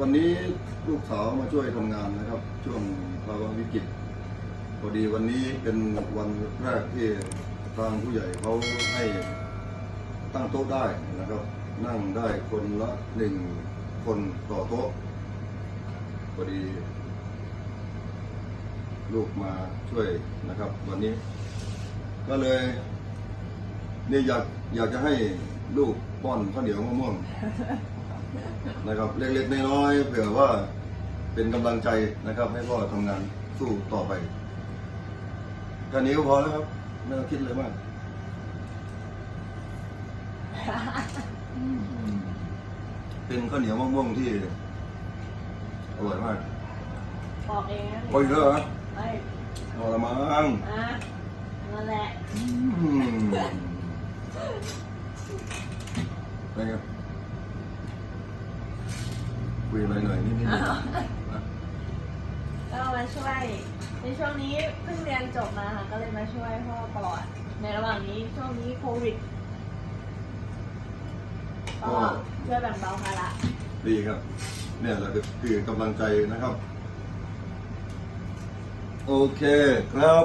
วันนี้ลูกสาวมาช่วยทำงานนะครับ ช่วงภาวะวิกฤตพอดีวันนี้เป็นวันแรกที่ทางผู้ใหญ่เขาให้ตั้งโต๊ะได้นะครับ นั่งได้คนละหนึ่งคนต่อโต๊ะพอดี ลูกมาช่วยนะครับ วันนี้ ก็เลยนี่อยากอยากจะให้ลูกป้อนข้าวเหนียวมะม่วง นะครับเล็กๆน้อยๆเผื่อว่าเป็นกำลังใจนะครับ ให้พ่อทำงานสู้ต่อไปแค่นี้ก็พอแล้วครับ ไม่ต้องคิดเลยมากเป็นข้าวเหนียวมะม่วงที่อร่อยมากออกเองนะโอ้ยเยอะเหรอเอ้ยเอาละมั้งอะนั่นแหละ อืมเป็นไง คุยอะไรหน่อยนิดนิดก็มาช่วย ในช่วงนี้เพิ่งเรียนจบมาค่ะก็เลยมาช่วยพ่อตลอด ในระหว่างนี้ช่วงนี้โควิดก็ช่วยแบ่งเบาภาระดีครับ เนี่ยแหละคือกำลังใจนะครับ โอเคครับ